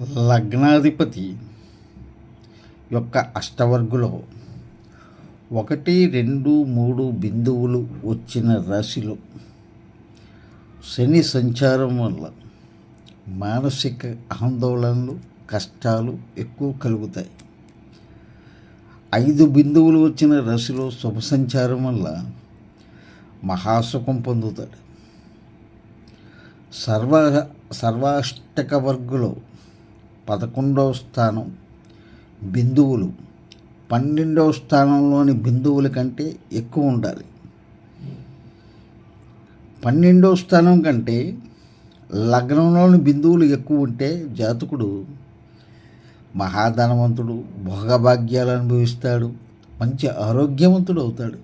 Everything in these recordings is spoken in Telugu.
లగ్నాధిపతి యొక్క అష్టవర్గులో ఒకటి రెండు మూడు బిందువులు వచ్చిన రాశిలో శని సంచారం వల్ల మానసిక ఆందోళనలు కష్టాలు ఎక్కువ కలుగుతాయి. ఐదు బిందువులు వచ్చిన రాశిలో శుభ సంచారం వల్ల మహాసుఖం పొందుతాడు. సర్వ సర్వాష్టక వర్గులో పదకొండవ స్థానం బిందువులు. పన్నెండవ స్థానంలోని బిందువుల కంటే ఎక్కువ ఉండాలి. పన్నెండవ స్థానం కంటే లగ్నంలోని బిందువులు ఎక్కువ ఉంటే జాతకుడు మహాధనవంతుడు భోగభాగ్యాలు అనుభవిస్తాడు మంచి ఆరోగ్యవంతుడు అవుతాడు.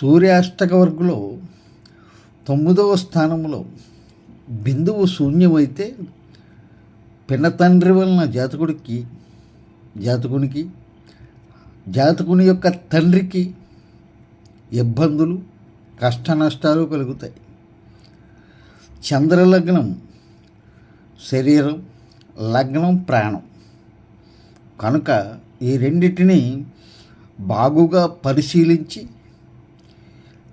సూర్యాష్టక వర్గులో తొమ్మిదవ స్థానంలో బిందువు శూన్యమైతే పిన్న తండ్రి వలన జాతకుడికి జాతకునికి జాతకుని యొక్క తండ్రికి ఇబ్బందులు కష్ట నష్టాలు కలుగుతాయి. చంద్రలగ్నం శరీరం లగ్నం ప్రాణం. కనుక ఈ రెండింటిని బాగుగా పరిశీలించి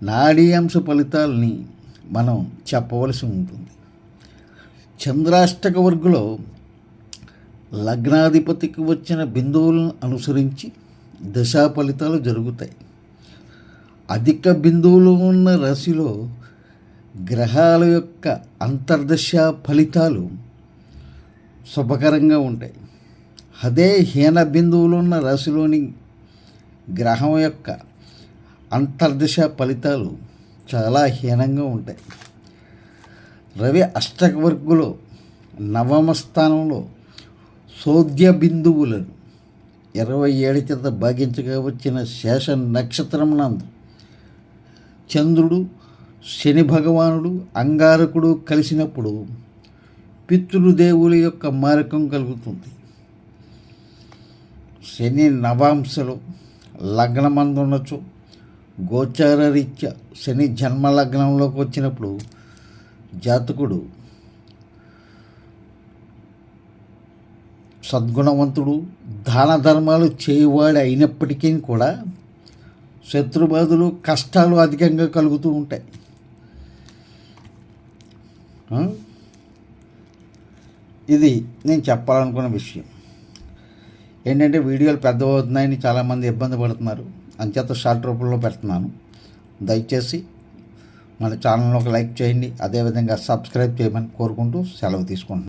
నాడీ అంశ ఫలితాలని మనం చెప్పవలసి ఉంటుంది. చంద్రాష్టక వర్గులో లగ్నాధిపతికి వచ్చిన బిందువులను అనుసరించి దశా ఫలితాలు జరుగుతాయి. అధిక బిందువులు ఉన్న రాశిలో గ్రహాల యొక్క అంతర్దశ ఫలితాలు శుభకరంగా ఉంటాయి. అదే హీన బిందువులు ఉన్న రాశిలోని గ్రహం యొక్క అంతర్దశ ఫలితాలు చాలా హీనంగా ఉంటాయి. రవి అష్టకవర్గులో నవమ స్థానంలో సోద్య బిందువులను ఇరవై ఏడు కింద భాగించగా వచ్చిన శేష నక్షత్రం నందు చంద్రుడు శని భగవానుడు అంగారకుడు కలిసినప్పుడు పితృదేవుల యొక్క మారకం కలుగుతుంది. శని నవాంశలో లగ్నమందుండొచ్చు గోచార రీత్యా శని జన్మ లగ్నంలోకి వచ్చినప్పుడు జాతకుడు సద్గుణవంతుడు దాన ధర్మాలు చేయవాడు అయినప్పటికీ కూడా శత్రుబాధులు కష్టాలు అధికంగా కలుగుతూ ఉంటాయి. ఇది నేను చెప్పాలనుకున్న విషయం. ఏంటంటే వీడియోలు పెద్ద అవుతున్నాయని చాలామంది ఇబ్బంది పడుతున్నారు. అంచేత షార్ట్ రూపంలో పెడుతున్నాను. దయచేసి మన ఛానల్ ఒక లైక్ చేయండి. అదేవిధంగా సబ్స్క్రైబ్ చేయమని కోరుకుంటూ సెలవు తీసుకుంటున్నాను.